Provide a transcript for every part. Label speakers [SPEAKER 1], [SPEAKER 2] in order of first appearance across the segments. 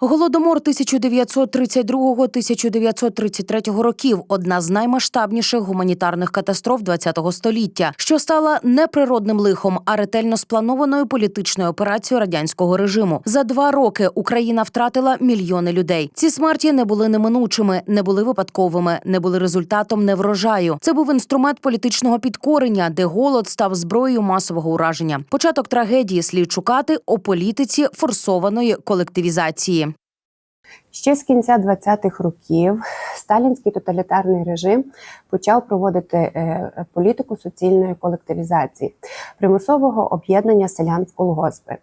[SPEAKER 1] Голодомор 1932-1933 років одна з наймасштабніших гуманітарних катастроф ХХ століття, що стала не природним лихом, а ретельно спланованою політичною операцією радянського режиму. За два роки Україна втратила мільйони людей. Ці смерті не були неминучими, не були випадковими, не були результатом неврожаю. Це був інструмент політичного підкорення, де голод став зброєю масового ураження. Початок трагедії слід шукати у політиці форсованої колективізації.
[SPEAKER 2] Ще з кінця 20-х років сталінський тоталітарний режим почав проводити е, політику суцільної колективізації, примусового об'єднання селян в колгоспи.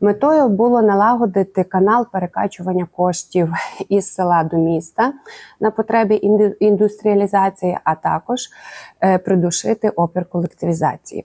[SPEAKER 2] Метою було налагодити канал перекачування коштів із села до міста на потребі індустріалізації, а також е, придушити опір колективізації.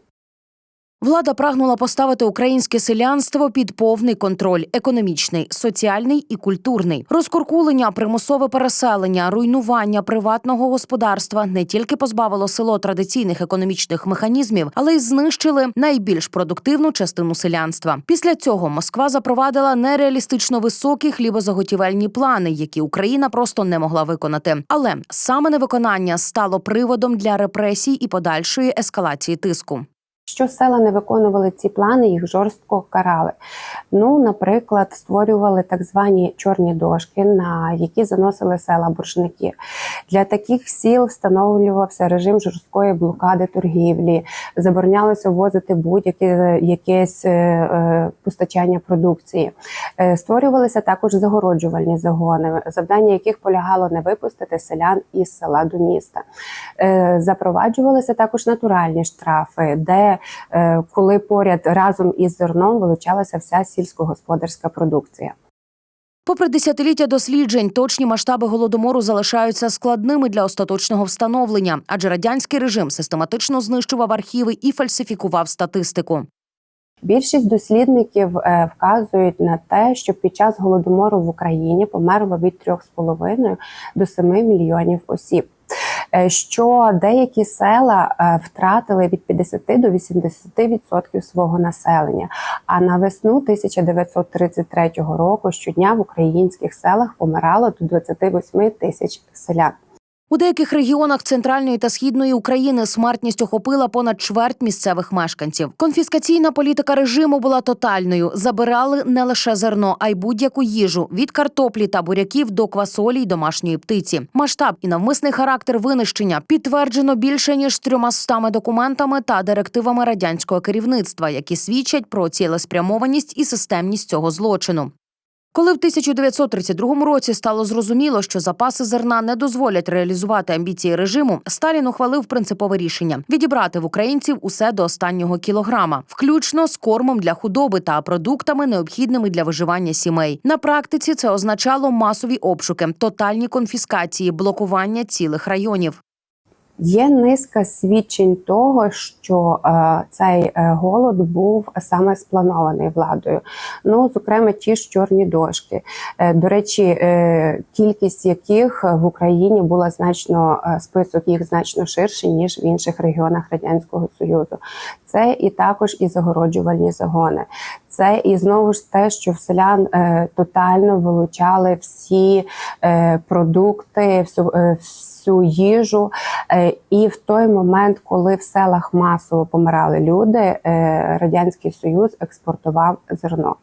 [SPEAKER 1] Влада прагнула поставити українське селянство під повний контроль економічний, соціальний і культурний. Розкуркулення, примусове переселення, руйнування приватного господарства не тільки позбавило село традиційних економічних механізмів, але й знищили найбільш продуктивну частину селянства. Після цього Москва запровадила нереалістично високі хлібозаготівельні плани, які Україна просто не могла виконати. Але саме невиконання стало приводом для репресій і подальшої ескалації тиску.
[SPEAKER 2] Що села не виконували ці плани, їх жорстко карали. Ну, наприклад, створювали так звані чорні дошки, на які заносили села боржники. Для таких сіл встановлювався режим жорсткої блокади торгівлі, заборонялося ввозити будь-яке якесь е, е, постачання продукції. Е, Створювалися також загороджувальні загони, завдання яких полягало не випустити селян із села до міста. Е, Запроваджувалися також натуральні штрафи, де е, коли поряд разом із зерном вилучалася вся сільськогосподарська продукція.
[SPEAKER 1] Попри десятиліття досліджень, точні масштаби голодомору залишаються складними для остаточного встановлення, адже радянський режим систематично знищував архіви і фальсифікував статистику.
[SPEAKER 2] Більшість дослідників е, вказують на те, що під час голодомору в Україні померло від 3,5 до 7 мільйонів осіб. Е, Що деякі села е, втратили від 50 до 80% свого населення. А на весну 1933 року щодня в українських селах помирало до 28 тисяч селян.
[SPEAKER 1] У деяких регіонах центральної та східної України смертність охопила понад чверть місцевих мешканців. Конфіскаційна політика режиму була тотальною. Забирали не лише зерно, а й будь-яку їжу від картоплі та буряків до квасолі й домашньої птиці. Масштаб і навмисний характер винищення підтверджено більше ніж трьомастами документами та директивами радянського керівництва, які свідчать про цілеспрямованість і системність цього злочину. Коли в 1932 році стало зрозуміло, що запаси зерна не дозволять реалізувати амбіції режиму, Сталін ухвалив принципове рішення відібрати в українців усе до останнього кілограма, включно з кормом для худоби та продуктами, необхідними для виживання сімей. На практиці це означало масові обшуки, тотальні конфіскації, блокування цілих районів.
[SPEAKER 2] Є низка свідчень того, що е, цей е, голод був саме спланований владою. Ну, зокрема, ті ж чорні дошки. Е, до речі, е, кількість яких в Україні була значно е, список їх значно ширший ніж в інших регіонах радянського союзу. Це і також і загороджувальні загони. Це і знову ж те, що в селян е, тотально вилучали всі е, продукти, всю, е, всю їжу. І в той момент, коли в селах масово помирали люди, радянський союз експортував зерно.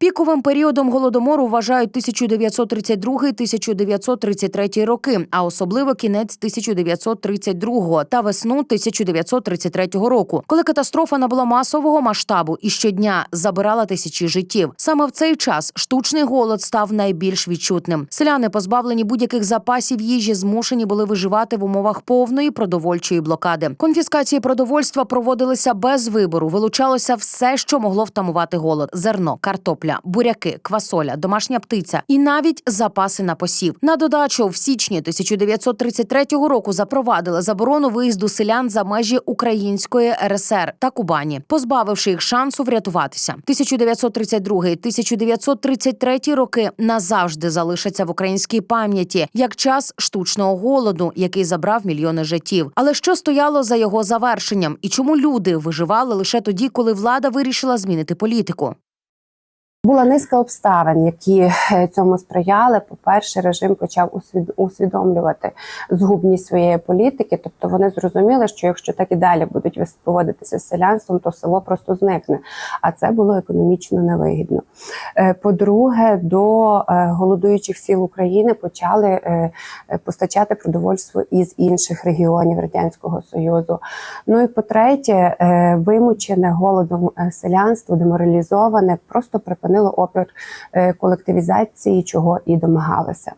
[SPEAKER 1] Піковим періодом голодомору вважають 1932-1933 роки, а особливо кінець 1932 та весну 1933 року, коли катастрофа набула масового масштабу і щодня забирала тисячі життів. Саме в цей час штучний голод став найбільш відчутним. Селяни, позбавлені будь-яких запасів їжі, змушені були виживати в умовах повної продовольчої блокади. Конфіскації продовольства проводилися без вибору. Вилучалося все, що могло втамувати голод: зерно, картопля, буряки, квасоля, домашня птиця і навіть запаси на посів. На додачу в січні 1933 року запровадили заборону виїзду селян за межі Української РСР та Кубані, позбавивши їх шансу врятуватися. 1932-1933 роки назавжди залишаться в українській пам'яті як час штучного голоду, який забрав мільйони життів. Але що стояло за його завершенням, і чому люди виживали лише тоді, коли влада вирішила змінити політику?
[SPEAKER 2] Була низка обставин, які е, цьому сприяли. По-перше, режим почав усвідомлювати згубність своєї політики. Тобто вони зрозуміли, що якщо так і далі будуть поводитися з селянством, то село просто зникне. А це було економічно невигідно. Е, По-друге, до е, голодуючих сіл України почали постачати продовольство із інших регіонів Радянського Союзу. Ну і по-третє, е, вимучене голодом селянство, деморалізоване, просто припинило опір е, колективізації, чого і домагалося.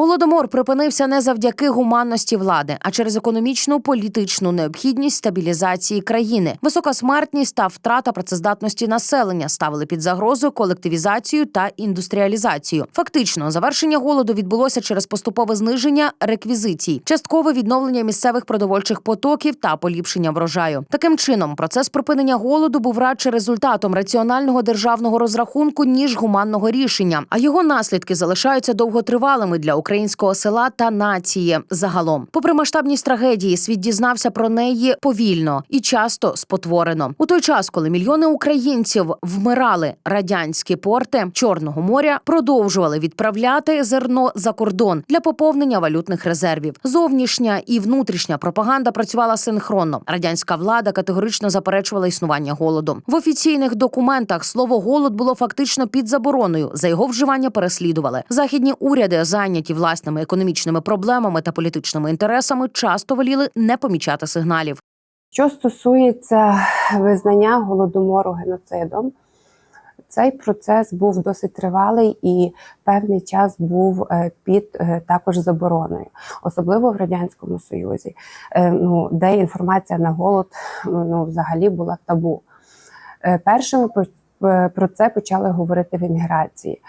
[SPEAKER 1] Голодомор припинився не завдяки гуманності влади, а через економічну політичну необхідність стабілізації країни. Висока смертність та втрата працездатності населення ставили під загрозу колективізацію та індустріалізацію. Фактично, завершення голоду відбулося через поступове зниження реквізицій, часткове відновлення місцевих продовольчих потоків та поліпшення врожаю. Таким чином, процес припинення голоду був радше результатом раціонального державного розрахунку ніж гуманного рішення, а його наслідки залишаються довготривалими для українського села та нації загалом. Попри масштабність трагедії, світ дізнався про неї повільно і часто спотворено. У той час, коли мільйони українців вмирали, радянські порти Чорного моря продовжували відправляти зерно за кордон для поповнення валютних резервів. Зовнішня і внутрішня пропаганда працювала синхронно. Радянська влада категорично заперечувала існування голоду. В офіційних документах слово голод було фактично під забороною. За його вживання переслідували. Західні уряди, зайняті власними економічними проблемами та політичними інтересами, часто воліли не помічати сигналів.
[SPEAKER 2] Що стосується визнання голодомору геноцидом, цей процес був досить тривалий і певний час був е, під е, також забороною, особливо в радянському союзі, е, ну де інформація на голод ну взагалі була табу. Першими про це почали говорити в еміграції,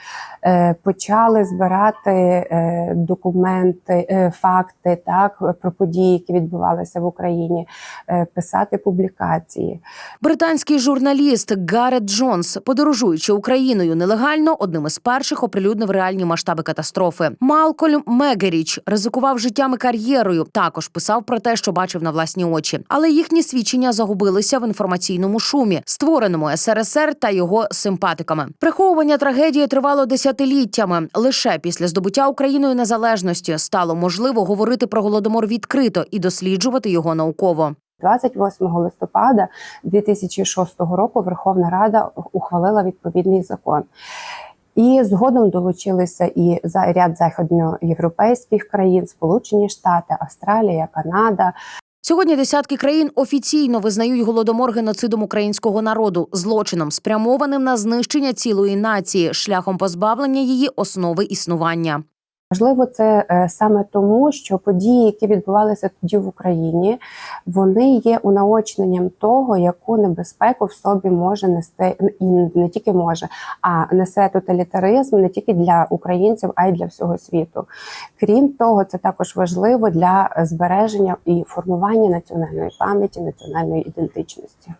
[SPEAKER 2] Е, почали збирати е, документи, е, факти так про події, які відбувалися в Україні, е, писати публікації.
[SPEAKER 1] Британський журналіст Гарет Джонс, подорожуючи Україною нелегально, одним із перших оприлюднив реальні масштаби катастрофи. Малкольм Мегеріч ризикував життям і кар'єрою. Також писав про те, що бачив на власні очі, але їхні свідчення загубилися в інформаційному шумі, створеному СРСР та його симпатиками. Приховування трагедії тривало десятиліттями. Лише після здобуття Україною незалежності стало можливо говорити про голодомор відкрито і досліджувати його науково.
[SPEAKER 2] 28 листопада 2006 року Верховна Рада ухвалила відповідний закон. І згодом долучилися і за ряд західноєвропейських країн, Сполучені Штати, Австралія, Канада,
[SPEAKER 1] Сьогодні десятки країн офіційно визнають голодомор геноцидом українського народу, злочином спрямованим на знищення цілої нації, шляхом позбавлення її основи існування.
[SPEAKER 2] Можливо, це е, саме тому, що події, які відбувалися тоді в Україні, вони є унаочненням того, яку небезпеку в собі може нести і не тільки може, а несе тоталітаризм не тільки для українців, а й для всього світу. Крім того, це також важливо для збереження і формування національної пам'яті, національної ідентичності.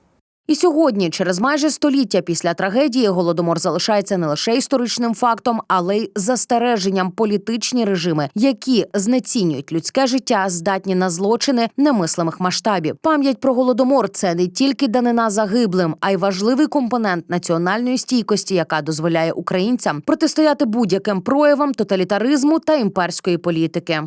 [SPEAKER 1] І сьогодні, через майже століття після трагедії, голодомор залишається не лише історичним фактом, але й застереженням політичні режими, які знецінюють людське життя, здатні на злочини немислимих масштабів. Пам'ять про голодомор це не тільки данина загиблим, а й важливий компонент національної стійкості, яка дозволяє українцям протистояти будь-яким проявам тоталітаризму та імперської політики.